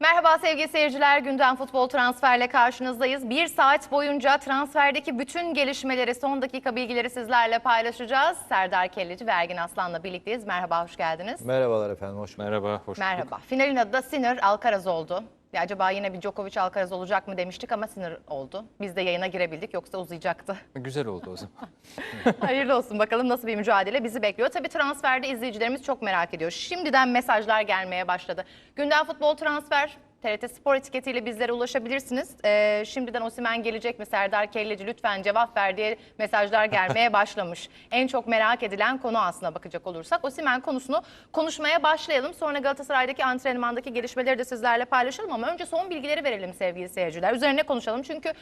Merhaba sevgili seyirciler. Gündem Futbol Transfer'le karşınızdayız. Bir saat boyunca transferdeki bütün gelişmeleri, son dakika bilgileri sizlerle paylaşacağız. Serdar Kelleci ve Ergin Aslan'la birlikteyiz. Merhaba, hoş geldiniz. Merhabalar efendim, hoş bulduk. Merhaba, hoş bulduk. Merhaba. Finalin adı da Sinir Alcaraz oldu. Ya acaba yine bir Djokovic Alcaraz olacak mı demiştik ama Sinir oldu. Biz de yayına girebildik yoksa uzayacaktı. Güzel oldu o zaman. Hayırlı olsun bakalım nasıl bir mücadele bizi bekliyor. Tabii transferde izleyicilerimiz çok merak ediyor. Şimdiden mesajlar gelmeye başladı. Gündem Futbol Transfer TRT Spor etiketiyle bizlere ulaşabilirsiniz. Ee, şimdiden Osimen gelecek mi Serdar Kelleci lütfen cevap ver diye mesajlar gelmeye başlamış. En çok merak edilen konu aslına bakacak olursak. Osimen konusunu konuşmaya başlayalım. Sonra Galatasaray'daki antrenmandaki gelişmeleri de sizlerle paylaşalım ama önce son bilgileri verelim sevgili seyirciler. Üzerine konuşalım çünkü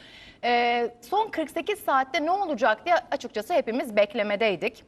e, son 48 saatte ne olacak diye açıkçası hepimiz beklemedeydik.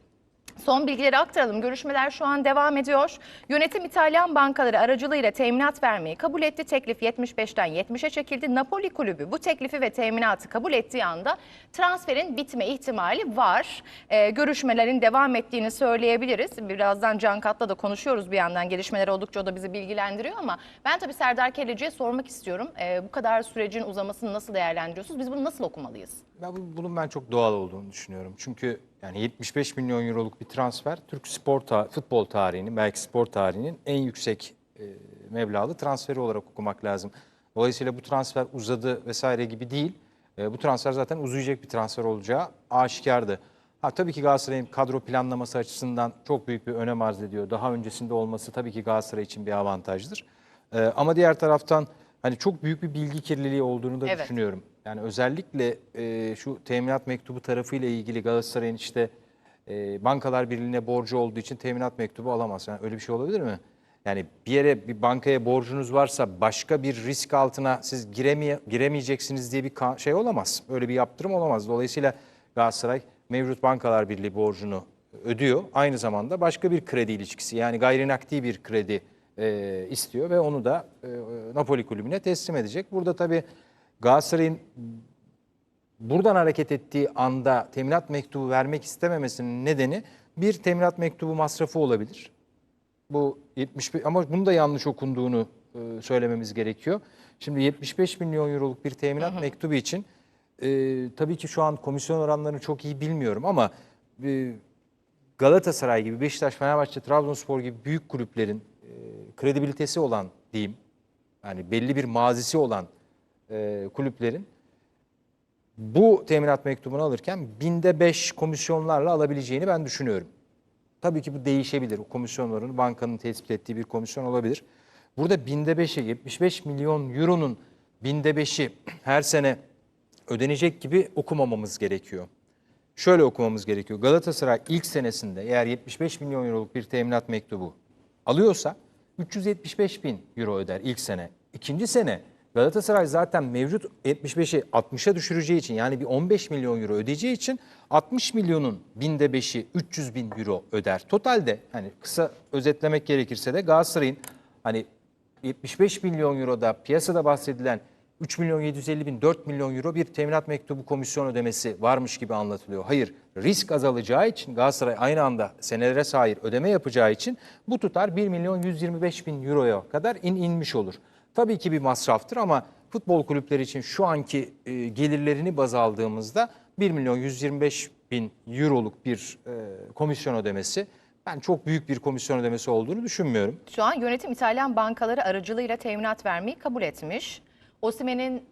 Son bilgileri aktaralım. Görüşmeler şu an devam ediyor. Yönetim İtalyan bankaları aracılığıyla teminat vermeyi kabul etti. Teklif 75'ten 70'e çekildi. Napoli kulübü bu teklifi ve teminatı kabul ettiği anda transferin bitme ihtimali var. Ee, görüşmelerin devam ettiğini söyleyebiliriz. Birazdan Can Kat'la da konuşuyoruz bir yandan. Gelişmeler oldukça o da bizi bilgilendiriyor ama ben tabii Serdar Kelleci'ye sormak istiyorum. Ee, bu kadar sürecin uzamasını nasıl değerlendiriyorsunuz? Biz bunu nasıl okumalıyız? Ben bu- bunun ben çok doğal olduğunu düşünüyorum. Çünkü yani 75 milyon euroluk bir transfer Türk spor ta- futbol tarihinin belki spor tarihinin en yüksek e, meblağlı transferi olarak okumak lazım. Dolayısıyla bu transfer uzadı vesaire gibi değil. E, bu transfer zaten uzayacak bir transfer olacağı aşikardı. Ha tabii ki Galatasaray'ın kadro planlaması açısından çok büyük bir önem arz ediyor. Daha öncesinde olması tabii ki Galatasaray için bir avantajdır. E, ama diğer taraftan hani çok büyük bir bilgi kirliliği olduğunu da Evet. düşünüyorum. Yani özellikle e, şu teminat mektubu tarafıyla ilgili Galatasaray'ın işte e, bankalar birliğine borcu olduğu için teminat mektubu alamaz. Yani öyle bir şey olabilir mi? Yani bir yere bir bankaya borcunuz varsa başka bir risk altına siz giremeye, giremeyeceksiniz diye bir şey olamaz. Öyle bir yaptırım olamaz. Dolayısıyla Galatasaray mevcut bankalar birliği borcunu ödüyor. Aynı zamanda başka bir kredi ilişkisi yani gayrinakdi bir kredi e, istiyor ve onu da e, Napoli kulübüne teslim edecek. Burada tabii Galatasaray'ın buradan hareket ettiği anda teminat mektubu vermek istememesinin nedeni bir teminat mektubu masrafı olabilir. Bu 75 ama bunu da yanlış okunduğunu e, söylememiz gerekiyor. Şimdi 75 milyon euroluk bir teminat mektubu için e, tabii ki şu an komisyon oranlarını çok iyi bilmiyorum ama e, Galatasaray gibi, Beşiktaş, Fenerbahçe, Trabzonspor gibi büyük kulüplerin e, kredibilitesi olan diyeyim, yani belli bir mazisi olan e, kulüplerin bu teminat mektubunu alırken binde beş komisyonlarla alabileceğini ben düşünüyorum. Tabii ki bu değişebilir. O komisyonların bankanın tespit ettiği bir komisyon olabilir. Burada binde beşe 75 milyon euronun binde beşi her sene ödenecek gibi okumamamız gerekiyor. Şöyle okumamız gerekiyor. Galatasaray ilk senesinde eğer 75 milyon euroluk bir teminat mektubu alıyorsa 375 bin euro öder ilk sene. İkinci sene Galatasaray zaten mevcut 75'i 60'a düşüreceği için yani bir 15 milyon euro ödeyeceği için 60 milyonun binde beşi 300 bin euro öder. Totalde hani kısa özetlemek gerekirse de Galatasaray'ın hani 75 milyon euroda piyasada bahsedilen 3 milyon 750 bin 4 milyon euro bir teminat mektubu komisyon ödemesi varmış gibi anlatılıyor. Hayır risk azalacağı için Galatasaray aynı anda senelere sahip ödeme yapacağı için bu tutar 1 milyon 125 bin euroya kadar in inmiş olur. Tabii ki bir masraftır ama futbol kulüpleri için şu anki e, gelirlerini baz aldığımızda 1 milyon 125 bin euroluk bir e, komisyon ödemesi ben çok büyük bir komisyon ödemesi olduğunu düşünmüyorum. Şu an yönetim İtalyan bankaları aracılığıyla teminat vermeyi kabul etmiş. Osimhen'in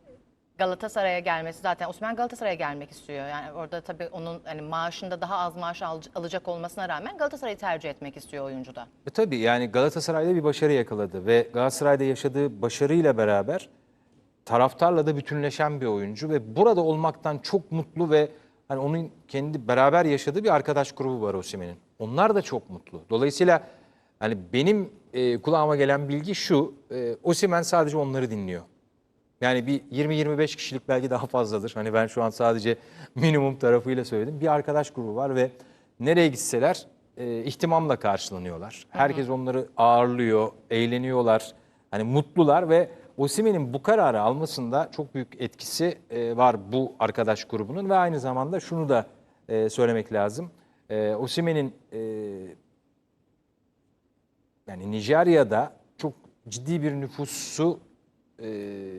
Galatasaray'a gelmesi zaten Osimhen Galatasaray'a gelmek istiyor. Yani orada tabii onun hani maaşında daha az maaş al- alacak olmasına rağmen Galatasaray'ı tercih etmek istiyor oyuncu da. E tabii yani Galatasaray'da bir başarı yakaladı ve Galatasaray'da yaşadığı başarıyla beraber taraftarla da bütünleşen bir oyuncu ve burada olmaktan çok mutlu ve hani onun kendi beraber yaşadığı bir arkadaş grubu var Osimhen'in. Onlar da çok mutlu. Dolayısıyla hani benim e, kulağıma gelen bilgi şu, e, Osimhen sadece onları dinliyor. Yani bir 20-25 kişilik belki daha fazladır. Hani ben şu an sadece minimum tarafıyla söyledim. Bir arkadaş grubu var ve nereye gitseler e, ihtimamla karşılanıyorlar. Herkes onları ağırlıyor, eğleniyorlar. Hani mutlular ve Osimhen'in bu kararı almasında çok büyük etkisi e, var bu arkadaş grubunun ve aynı zamanda şunu da e, söylemek lazım. E, Osimhen'in e, yani Nijerya'da çok ciddi bir nüfusu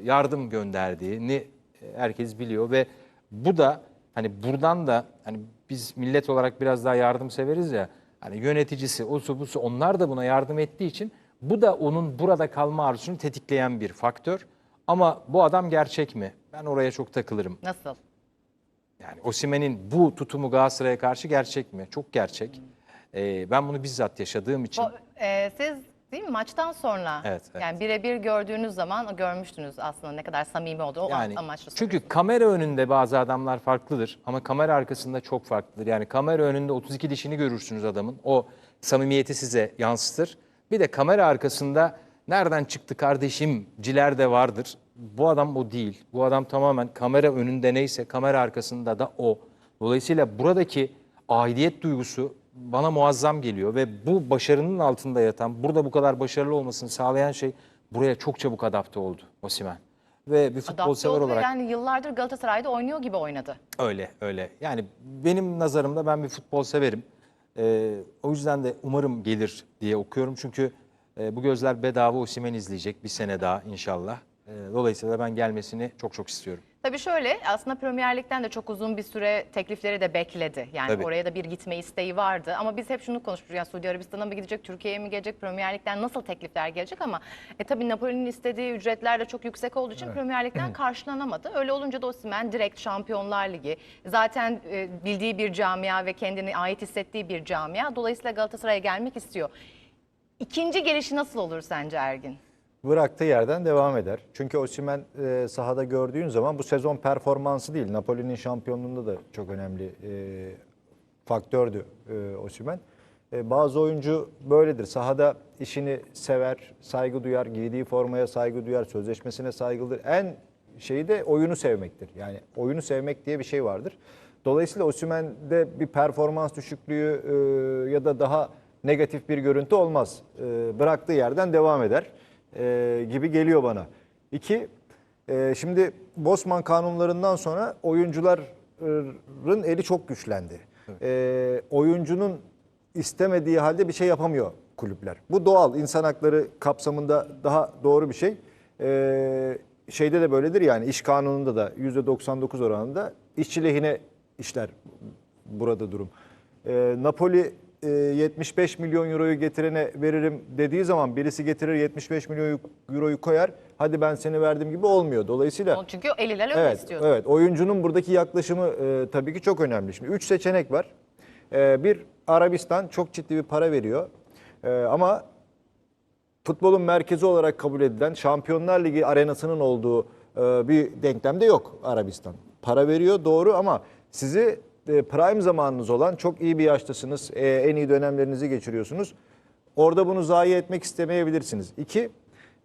yardım gönderdiğini e, herkes biliyor ve bu da hani buradan da hani biz millet olarak biraz daha yardım severiz ya. Hani yöneticisi, osu busu onlar da buna yardım ettiği için bu da onun burada kalma arzusunu tetikleyen bir faktör. Ama bu adam gerçek mi? Ben oraya çok takılırım. Nasıl? Yani Osimhen'in bu tutumu Galatasaray'a karşı gerçek mi? Çok gerçek. Ee, ben bunu bizzat yaşadığım için. O, e, siz değil mi maçtan sonra Evet, evet. yani birebir gördüğünüz zaman görmüştünüz aslında ne kadar samimi olduğunu o Yani amaçlı. çünkü kamera önünde bazı adamlar farklıdır ama kamera arkasında çok farklıdır. Yani kamera önünde 32 dişini görürsünüz adamın. O samimiyeti size yansıtır. Bir de kamera arkasında nereden çıktı kardeşim ciler de vardır. Bu adam o değil. Bu adam tamamen kamera önünde neyse kamera arkasında da o. Dolayısıyla buradaki aidiyet duygusu bana muazzam geliyor ve bu başarının altında yatan, burada bu kadar başarılı olmasını sağlayan şey buraya çok çabuk adapte oldu Osimhen. Ve bir futbol Adapte sever oldu olarak yani yıllardır Galatasaray'da oynuyor gibi oynadı. öyle öyle. Yani benim nazarımda ben bir futbol severim. Ee, o yüzden de umarım gelir diye okuyorum. Çünkü e, bu gözler bedava Osimhen izleyecek bir sene daha inşallah. Ee, dolayısıyla ben gelmesini çok çok istiyorum. Tabii şöyle aslında Premier Lig'den de çok uzun bir süre teklifleri de bekledi. Yani Tabii. oraya da bir gitme isteği vardı. Ama biz hep şunu konuştuk. Yani Suudi Arabistan'a mı gidecek, Türkiye'ye mi gelecek, Premier Lig'den nasıl teklifler gelecek ama e, tabii Napoli'nin istediği ücretler de çok yüksek olduğu için Premier Lig'den karşılanamadı. Öyle olunca da Osimhen direkt Şampiyonlar Ligi. Zaten e, bildiği bir camia ve kendini ait hissettiği bir camia. Dolayısıyla Galatasaray'a gelmek istiyor. İkinci gelişi nasıl olur sence Ergin? Bıraktığı yerden devam eder. Çünkü Osimhen e, sahada gördüğün zaman bu sezon performansı değil. Napoli'nin şampiyonluğunda da çok önemli e, faktördü e, Osimhen. E, bazı oyuncu böyledir. Sahada işini sever, saygı duyar, giydiği formaya saygı duyar, sözleşmesine saygılıdır. En şeyi de oyunu sevmektir. Yani oyunu sevmek diye bir şey vardır. Dolayısıyla Osimhen'de bir performans düşüklüğü e, ya da daha negatif bir görüntü olmaz. E, bıraktığı yerden devam eder e, gibi geliyor bana. İki, e, şimdi Bosman kanunlarından sonra oyuncuların eli çok güçlendi. E, oyuncunun istemediği halde bir şey yapamıyor kulüpler. Bu doğal, insan hakları kapsamında daha doğru bir şey. E, şeyde de böyledir yani iş kanununda da %99 oranında işçi lehine işler burada durum. E, Napoli e, 75 milyon euroyu getirene veririm dediği zaman birisi getirir 75 milyon euroyu koyar. Hadi ben seni verdim gibi olmuyor. Dolayısıyla Çünkü el ile öyle evet, istiyordu. evet oyuncunun buradaki yaklaşımı e, tabii ki çok önemli. Şimdi 3 seçenek var. E, bir Arabistan çok ciddi bir para veriyor. E, ama futbolun merkezi olarak kabul edilen Şampiyonlar Ligi arenasının olduğu e, bir denklemde yok Arabistan. Para veriyor doğru ama sizi e, prime zamanınız olan çok iyi bir yaştasınız. e, en iyi dönemlerinizi geçiriyorsunuz. Orada bunu zayi etmek istemeyebilirsiniz. İki,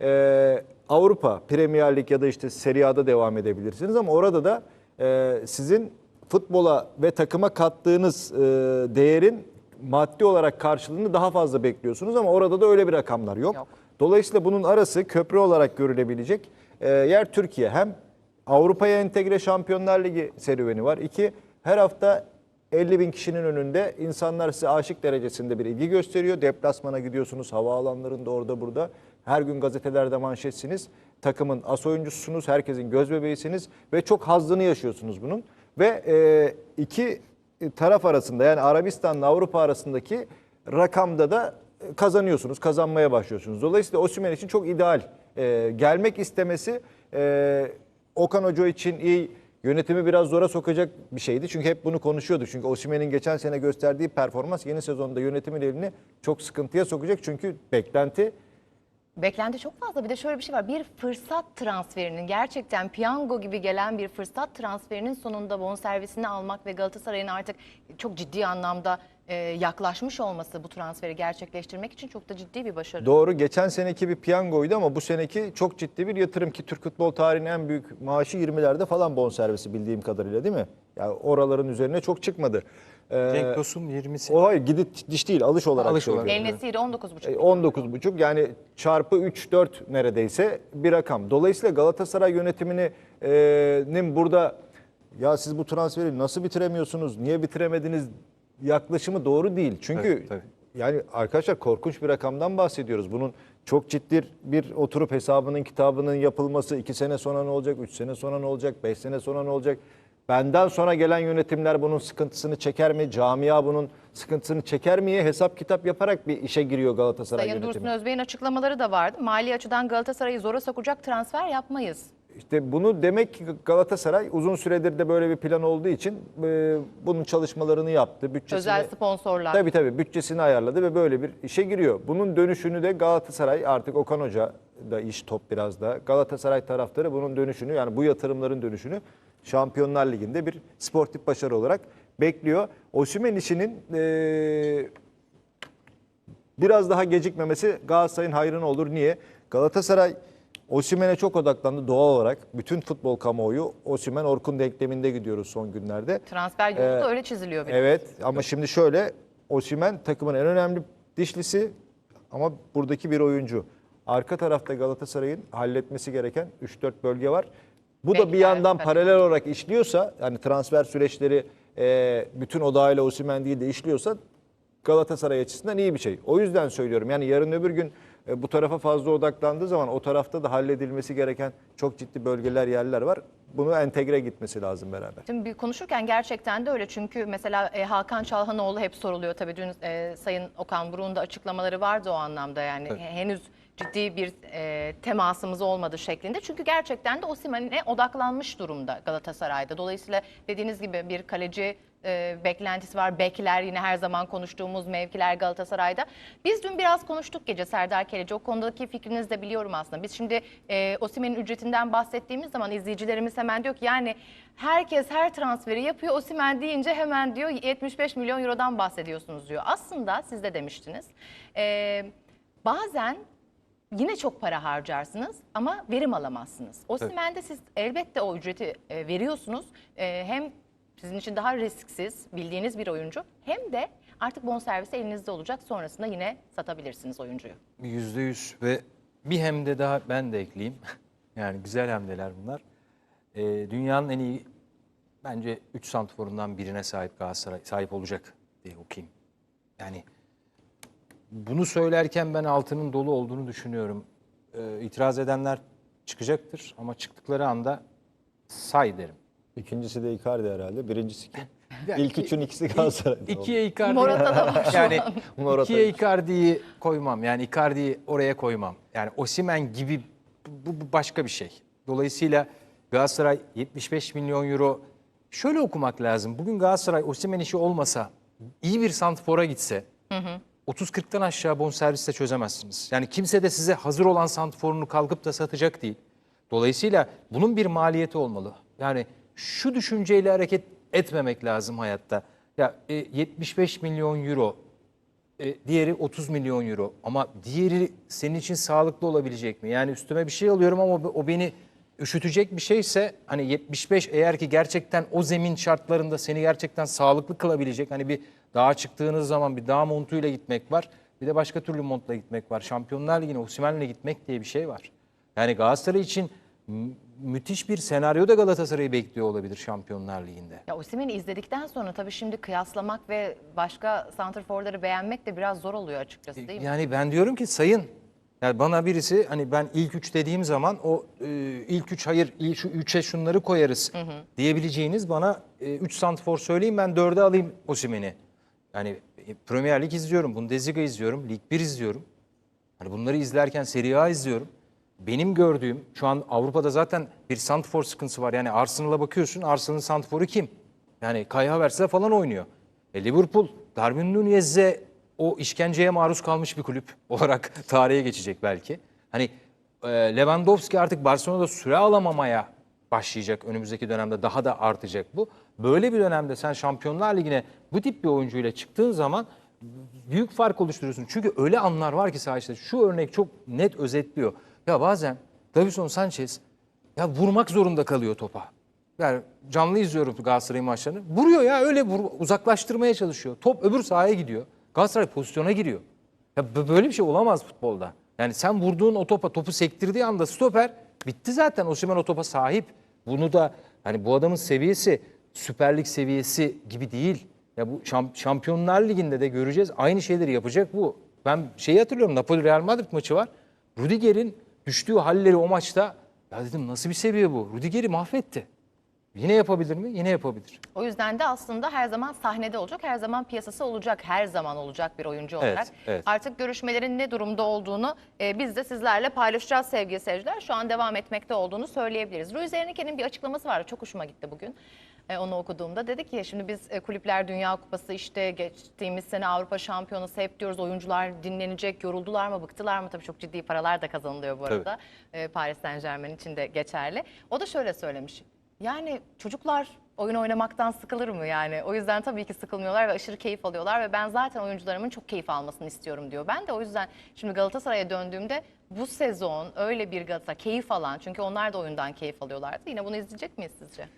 e, Avrupa Premier Lig ya da işte Serie A'da devam edebilirsiniz ama orada da e, sizin futbola ve takıma kattığınız e, değerin maddi olarak karşılığını daha fazla bekliyorsunuz ama orada da öyle bir rakamlar yok. Yok. Dolayısıyla bunun arası köprü olarak görülebilecek e, yer Türkiye. Hem Avrupa'ya entegre Şampiyonlar Ligi serüveni var. İki, her hafta 50 bin kişinin önünde insanlar size aşık derecesinde bir ilgi gösteriyor. Deplasmana gidiyorsunuz havaalanlarında orada burada. Her gün gazetelerde manşetsiniz. Takımın as oyuncususunuz, herkesin göz bebeğisiniz ve çok hazzını yaşıyorsunuz bunun. Ve e, iki taraf arasında yani Arabistan'la Avrupa arasındaki rakamda da kazanıyorsunuz, kazanmaya başlıyorsunuz. Dolayısıyla Osimhen için çok ideal. E, gelmek istemesi e, Okan Hoca için iyi, yönetimi biraz zora sokacak bir şeydi. Çünkü hep bunu konuşuyorduk. Çünkü Osimhen'in geçen sene gösterdiği performans yeni sezonda yönetimin elini çok sıkıntıya sokacak. Çünkü beklenti Beklenti çok fazla. Bir de şöyle bir şey var. Bir fırsat transferinin gerçekten piyango gibi gelen bir fırsat transferinin sonunda bonservisini almak ve Galatasaray'ın artık çok ciddi anlamda e, yaklaşmış olması bu transferi gerçekleştirmek için çok da ciddi bir başarı. Doğru. Geçen seneki bir piyangoydu ama bu seneki çok ciddi bir yatırım ki Türk futbol tarihinin en büyük maaşı 20'lerde falan bonservisi bildiğim kadarıyla değil mi? Yani oraların üzerine çok çıkmadı. Ee, Cenk Tosun 20'si. o hayır gidip diş değil alış olarak. Alış olarak. El Nesiri 19,5. E, 19,5 yani çarpı 3-4 neredeyse bir rakam. Dolayısıyla Galatasaray yönetiminin burada ya siz bu transferi nasıl bitiremiyorsunuz, niye bitiremediniz yaklaşımı doğru değil. Çünkü Tabii, tabii. yani arkadaşlar korkunç bir rakamdan bahsediyoruz. Bunun çok ciddi bir oturup hesabının kitabının yapılması 2 sene sonra ne olacak, 3 sene sonra ne olacak, 5 sene sonra ne olacak? Benden sonra gelen yönetimler bunun sıkıntısını çeker mi? Camia bunun sıkıntısını çeker miye hesap kitap yaparak bir işe giriyor Galatasaray Sayın yönetimi. Dursun Özbey'in açıklamaları da vardı. Mali açıdan Galatasaray'ı zora sokacak transfer yapmayız. İşte bunu demek ki Galatasaray uzun süredir de böyle bir plan olduğu için e, bunun çalışmalarını yaptı. Bütçesini, Özel sponsorlar. Tabii tabii bütçesini ayarladı ve böyle bir işe giriyor. Bunun dönüşünü de Galatasaray artık Okan Hoca da iş top biraz da. Galatasaray taraftarı bunun dönüşünü yani bu yatırımların dönüşünü Şampiyonlar Ligi'nde bir sportif başarı olarak bekliyor. Osimhen işinin e, biraz daha gecikmemesi Galatasaray'ın hayrına olur. Niye? Galatasaray Osimhen'e çok odaklandı doğal olarak. Bütün futbol kamuoyu Osimhen Orkun denkleminde gidiyoruz son günlerde. Transfer yolu da öyle çiziliyor. bir de. Evet ama şimdi şöyle Osimhen takımın en önemli dişlisi ama buradaki bir oyuncu. Arka tarafta Galatasaray'ın halletmesi gereken 3-4 bölge var. Bu da bir Bekler, yandan tabii. paralel olarak işliyorsa yani transfer süreçleri e, bütün odağıyla Osimhen değil de işliyorsa Galatasaray açısından iyi bir şey. O yüzden söylüyorum yani yarın öbür gün e, bu tarafa fazla odaklandığı zaman o tarafta da halledilmesi gereken çok ciddi bölgeler yerler var. Bunu entegre gitmesi lazım beraber. Şimdi bir konuşurken gerçekten de öyle çünkü mesela e, Hakan Çalhanoğlu hep soruluyor tabii dün e, Sayın Okan Buruk'un da açıklamaları vardı o anlamda yani He- henüz ciddi bir e, temasımız olmadı şeklinde. Çünkü gerçekten de Osimhen'e odaklanmış durumda Galatasaray'da. Dolayısıyla dediğiniz gibi bir kaleci e, beklentisi var. Bekler yine her zaman konuştuğumuz mevkiler Galatasaray'da. Biz dün biraz konuştuk gece Serdar Keleci. O konudaki fikrinizi de biliyorum aslında. Biz şimdi e, Osimhen'in ücretinden bahsettiğimiz zaman izleyicilerimiz hemen diyor ki yani herkes her transferi yapıyor. Osimhen deyince hemen diyor 75 milyon eurodan bahsediyorsunuz diyor. Aslında siz de demiştiniz. E, bazen yine çok para harcarsınız ama verim alamazsınız. Osimhen'de siz elbette o ücreti e, veriyorsunuz. E, hem sizin için daha risksiz bildiğiniz bir oyuncu hem de artık bonservisi elinizde olacak. Sonrasında yine satabilirsiniz oyuncuyu. Yüzde yüz ve bir hemde daha ben de ekleyeyim. Yani güzel hemdeler bunlar. Ee, dünyanın en iyi bence 3 santiforundan birine sahip Galatasaray sahip olacak diye okuyayım. Yani bunu söylerken ben altının dolu olduğunu düşünüyorum. Ee, itiraz edenler çıkacaktır ama çıktıkları anda say derim. İkincisi de Icardi herhalde. Birincisi kim? Ya İlk üçün ikisi Galatasaray'da. İkiye Icardi. Morata da var şu yani an. Morata. ikiye Icardi'yi koymam. Yani Icardi'yi oraya koymam. Yani Osimhen gibi bu, bu başka bir şey. Dolayısıyla Galatasaray 75 milyon euro şöyle okumak lazım. Bugün Galatasaray Osimhen işi olmasa iyi bir santifora gitse 30-40'tan aşağı bonservisle çözemezsiniz. Yani kimse de size hazır olan santiforunu kalkıp da satacak değil. Dolayısıyla bunun bir maliyeti olmalı. Yani şu düşünceyle hareket etmemek lazım hayatta. Ya e, 75 milyon euro, e, diğeri 30 milyon euro ama diğeri senin için sağlıklı olabilecek mi? Yani üstüme bir şey alıyorum ama o, beni üşütecek bir şeyse hani 75 eğer ki gerçekten o zemin şartlarında seni gerçekten sağlıklı kılabilecek hani bir dağa çıktığınız zaman bir dağ montuyla gitmek var. Bir de başka türlü montla gitmek var. Şampiyonlar Ligi'ne Osimhen'le gitmek diye bir şey var. Yani Galatasaray için müthiş bir senaryo da Galatasaray'ı bekliyor olabilir Şampiyonlar Ligi'nde. Ya Osimhen'i izledikten sonra tabii şimdi kıyaslamak ve başka santrforları beğenmek de biraz zor oluyor açıkçası değil mi? Yani ben diyorum ki sayın. Yani bana birisi hani ben ilk üç dediğim zaman o e, ilk üç hayır il- şu üçe şunları koyarız diyebileceğiniz bana e, üç santifor söyleyin ben dörde alayım Osimhen'i. Yani e, Premier Lig izliyorum, Bundesliga izliyorum, Lig 1 izliyorum. Hani bunları izlerken Serie A izliyorum. Benim gördüğüm şu an Avrupa'da zaten bir santifor sıkıntısı var. Yani Arsenal'a bakıyorsun Arsenal'ın santiforu kim? Yani Kai Havertz'le falan oynuyor. E Liverpool, Darwin Nunez'e o işkenceye maruz kalmış bir kulüp olarak tarihe geçecek belki. Hani e, Lewandowski artık Barcelona'da süre alamamaya başlayacak önümüzdeki dönemde daha da artacak bu. Böyle bir dönemde sen Şampiyonlar Ligi'ne bu tip bir oyuncuyla çıktığın zaman büyük fark oluşturuyorsun. Çünkü öyle anlar var ki sahada. Şu örnek çok net özetliyor. Ya bazen Davison Sanchez ya vurmak zorunda kalıyor topa. Yani canlı izliyorum Galatasaray maçlarını. Vuruyor ya öyle vur, uzaklaştırmaya çalışıyor. Top öbür sahaya gidiyor. Galatasaray pozisyona giriyor. Ya bö- böyle bir şey olamaz futbolda. Yani sen vurduğun o topa topu sektirdiği anda stoper bitti zaten. Osimhen o topa sahip. Bunu da hani bu adamın seviyesi Süper Lig seviyesi gibi değil. Ya bu şamp- Şampiyonlar Ligi'nde de göreceğiz. Aynı şeyleri yapacak bu. Ben şeyi hatırlıyorum. Napoli Real Madrid maçı var. Rudiger'in düştüğü halleri o maçta ya dedim nasıl bir seviye bu? Rudiger'i mahvetti. Yine yapabilir mi? Yine yapabilir. O yüzden de aslında her zaman sahnede olacak, her zaman piyasası olacak, her zaman olacak bir oyuncu olarak. evet. Artık görüşmelerin ne durumda olduğunu e, biz de sizlerle paylaşacağız sevgili seyirciler. Şu an devam etmekte olduğunu söyleyebiliriz. Ruiz Enrique'nin bir açıklaması vardı, çok hoşuma gitti bugün. E, onu okuduğumda dedi ki şimdi biz e, Kulüpler Dünya Kupası işte geçtiğimiz sene Avrupa Şampiyonası hep diyoruz oyuncular dinlenecek, yoruldular mı, bıktılar mı? Tabii çok ciddi paralar da kazanılıyor bu arada. E, Paris Saint Germain için de geçerli. O da şöyle söylemiş. Yani çocuklar oyun oynamaktan sıkılır mı yani? O yüzden tabii ki sıkılmıyorlar ve aşırı keyif alıyorlar ve ben zaten oyuncularımın çok keyif almasını istiyorum diyor. Ben de o yüzden şimdi Galatasaray'a döndüğümde bu sezon öyle bir Galatasaray keyif alan çünkü onlar da oyundan keyif alıyorlardı. Yine bunu izleyecek miyiz sizce?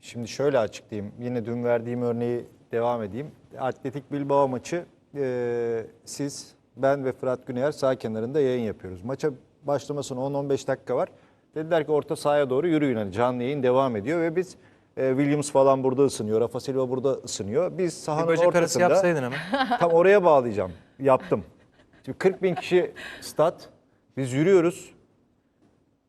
Şimdi şöyle açıklayayım. Yine dün verdiğim örneği devam edeyim. Atletik Bilbao maçı e, siz, ben ve Fırat Güneyer sağ kenarında yayın yapıyoruz. Maça başlamasına 10-15 dakika var. Dediler ki orta sahaya doğru yürüyün. Hani canlı yayın devam ediyor ve biz e, Williams falan burada ısınıyor. Rafa Silva burada ısınıyor. Biz Bir sahanın arası ortasında yapsaydın ama. tam oraya bağlayacağım. Yaptım. Şimdi 40 bin kişi stat. Biz yürüyoruz.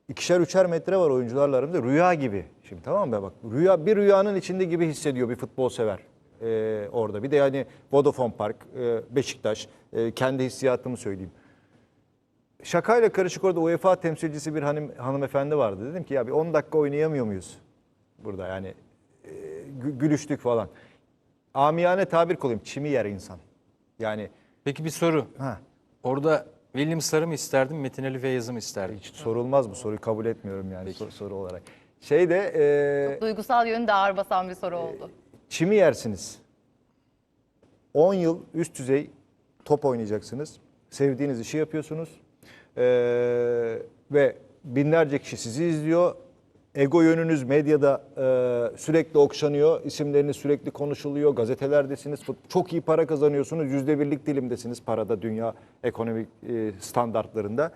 İkişer üçer metre var oyuncularla aramızda. Rüya gibi. Şimdi tamam mı? Bak rüya bir rüyanın içinde gibi hissediyor bir futbol sever ee, orada. Bir de yani Vodafone Park, e, Beşiktaş, e, kendi hissiyatımı söyleyeyim. Şakayla karışık orada UEFA temsilcisi bir hanım, hanımefendi vardı. Dedim ki ya bir 10 dakika oynayamıyor muyuz burada yani e, gü- gülüştük falan. Amiyane tabir kolayım çimi yer insan. Yani Peki bir soru. ha, Orada Williams'ları mı isterdin, Metin Ali Feyyaz'ı mı isterdin? hiç sorulmaz bu soruyu kabul etmiyorum yani soru, soru olarak. Şeyde e, Duygusal yönü de ağır basan bir soru oldu. çimi yersiniz. 10 yıl üst düzey top oynayacaksınız. Sevdiğiniz işi yapıyorsunuz. Ee, ve binlerce kişi sizi izliyor. Ego yönünüz medyada e, sürekli okşanıyor. İsimleriniz sürekli konuşuluyor. Gazetelerdesiniz. Çok iyi para kazanıyorsunuz. Yüzde birlik dilimdesiniz parada dünya ekonomik e, standartlarında.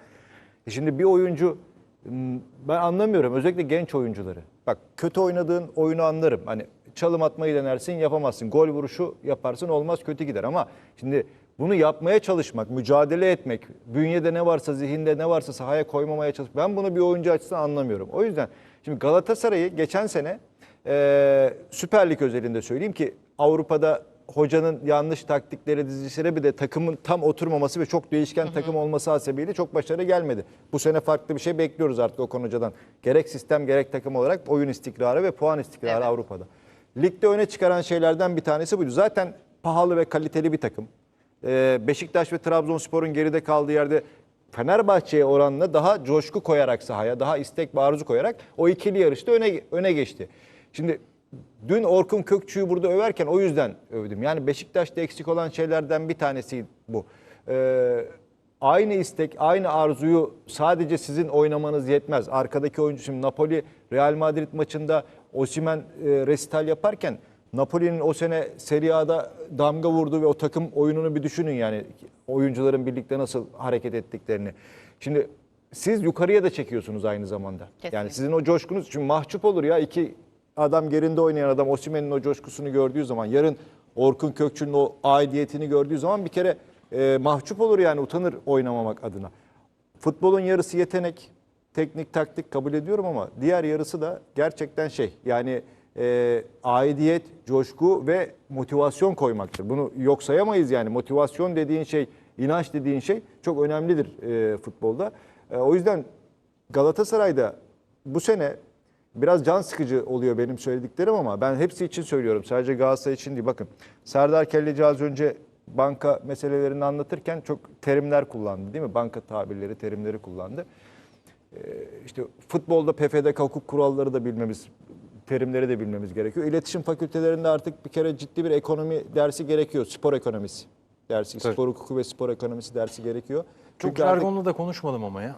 E şimdi bir oyuncu ben anlamıyorum özellikle genç oyuncuları. Bak kötü oynadığın oyunu anlarım. Hani çalım atmayı denersin yapamazsın. Gol vuruşu yaparsın olmaz kötü gider ama şimdi bunu yapmaya çalışmak, mücadele etmek, bünyede ne varsa, zihinde ne varsa sahaya koymamaya çalışmak. Ben bunu bir oyuncu açısından anlamıyorum. O yüzden şimdi Galatasaray'ı geçen sene e, Süper Lig özelinde söyleyeyim ki Avrupa'da hocanın yanlış taktikleri dizilişlere bir de takımın tam oturmaması ve çok değişken takım olması hasebiyle çok başarı gelmedi. Bu sene farklı bir şey bekliyoruz artık Okan Hoca'dan. Gerek sistem gerek takım olarak oyun istikrarı ve puan istikrarı Evet. Avrupa'da. Ligde öne çıkaran şeylerden bir tanesi buydu. Zaten pahalı ve kaliteli bir takım. Ee, Beşiktaş ve Trabzonspor'un geride kaldığı yerde Fenerbahçe'ye oranla daha coşku koyarak sahaya, daha istek ve arzu koyarak o ikili yarışta öne öne geçti. Şimdi dün Orkun Kökçü'yü burada överken o yüzden övdüm. Yani Beşiktaş'ta eksik olan şeylerden bir tanesi bu. Ee, aynı istek, aynı arzuyu sadece sizin oynamanız yetmez. Arkadaki oyuncu şimdi Napoli Real Madrid maçında Osimhen e, resital yaparken Napoli'nin o sene Serie A'da damga vurduğu ve o takım oyununu bir düşünün yani oyuncuların birlikte nasıl hareket ettiklerini. Şimdi siz yukarıya da çekiyorsunuz aynı zamanda. Kesinlikle. Yani sizin o coşkunuz çünkü mahcup olur ya iki adam gerinde oynayan adam Osimhen'in o coşkusunu gördüğü zaman yarın Orkun Kökçü'nün o aidiyetini gördüğü zaman bir kere e, mahcup olur yani utanır oynamamak adına. Futbolun yarısı yetenek, teknik, taktik kabul ediyorum ama diğer yarısı da gerçekten şey yani e, aidiyet, coşku ve motivasyon koymaktır. Bunu yok sayamayız yani motivasyon dediğin şey, inanç dediğin şey çok önemlidir e, futbolda. E, o yüzden Galatasaray'da bu sene biraz can sıkıcı oluyor benim söylediklerim ama ben hepsi için söylüyorum. Sadece Galatasaray için değil. Bakın Serdar Kelleci az önce banka meselelerini anlatırken çok terimler kullandı değil mi? Banka tabirleri, terimleri kullandı. Ee, işte futbolda PFDK hukuk kuralları da bilmemiz, terimleri de bilmemiz gerekiyor. İletişim fakültelerinde artık bir kere ciddi bir ekonomi dersi gerekiyor. Spor ekonomisi dersi, Tabii. spor hukuku ve spor ekonomisi dersi gerekiyor. Çok Çünkü artık- jargonla da konuşmadım ama ya.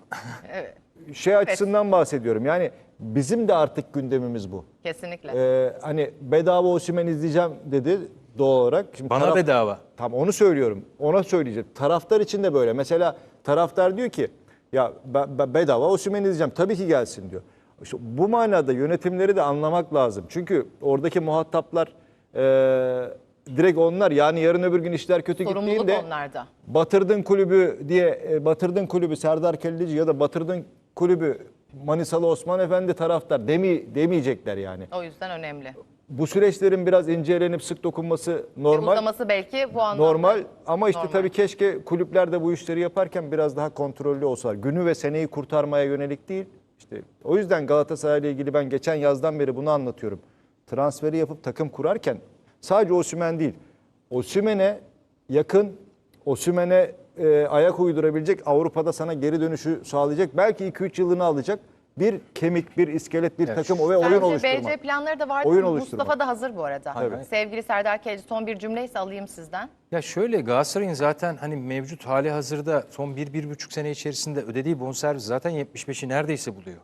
Evet, şey açısından bahsediyorum. Yani bizim de artık gündemimiz bu. kesinlikle. Ee, hani bedava Osimhen izleyeceğim dedi doğal olarak. Şimdi Bana bedava. Tam onu söylüyorum. Ona söyleyeceğim. Taraftar için de böyle. Mesela taraftar diyor ki ya be- be- bedava Osimhen izleyeceğim. Tabii ki gelsin diyor. İşte bu manada yönetimleri de anlamak lazım. Çünkü oradaki muhataplar e, direkt onlar yani yarın öbür gün işler kötü Sorumluluk gittiğinde onlarda. batırdın kulübü diye e, batırdın kulübü Serdar Kelleci ya da batırdın kulübü Manisalı Osman Efendi taraftar demi, demeyecekler yani. O yüzden önemli. Bu süreçlerin biraz incelenip sık dokunması normal. Uzaması belki bu anlamda. Normal ama işte Normal. tabii keşke kulüpler de bu işleri yaparken biraz daha kontrollü olsalar. Günü ve seneyi kurtarmaya yönelik değil. İşte o yüzden Galatasaray ile ilgili ben geçen yazdan beri bunu anlatıyorum. Transferi yapıp takım kurarken sadece Osimhen değil. Osimhen'e yakın, Osimhen'e e, ayak uydurabilecek, Avrupa'da sana geri dönüşü sağlayacak, belki 2-3 yılını alacak bir kemik, bir iskelet, bir Evet. takım ve oyun Bence oluşturmak. BC planları da vardı. Oyun Mustafa oluşturmak. da hazır bu arada. Tabii. Sevgili Serdar Kelci son bir cümleyse alayım sizden. Ya şöyle Galatasaray'ın zaten hani mevcut hali hazırda son 1-1,5 sene içerisinde ödediği bonservis zaten 75'i neredeyse buluyor.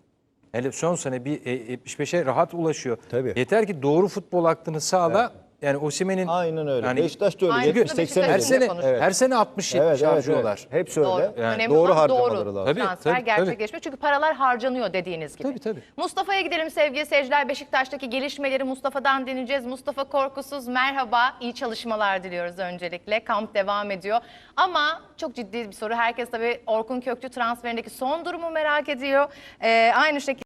Hele son sene bir e, 75'e rahat ulaşıyor. Tabii. Yeter ki doğru futbol aklını sağla. Yani Osimhen'in Aynen öyle. Yani Beşiktaş da öyle. Aynı 70 şurada 80 her sene konuşuyor. her sene 60 70 Evet, evet, harcıyorlar. evet. Hepsi öyle. Doğru. Yani Önemli doğru harcamaları doğru lazım. Tabii, transfer tabii, tabii. gerçekleşmiyor. Çünkü paralar harcanıyor dediğiniz gibi. Tabii, tabii. Mustafa'ya gidelim sevgili seyirciler. Beşiktaş'taki gelişmeleri Mustafa'dan dinleyeceğiz. Mustafa Korkusuz merhaba. İyi çalışmalar diliyoruz öncelikle. Kamp devam ediyor. Ama çok ciddi bir soru. Herkes tabii Orkun Kökçü transferindeki son durumu merak ediyor. Ee, aynı şekilde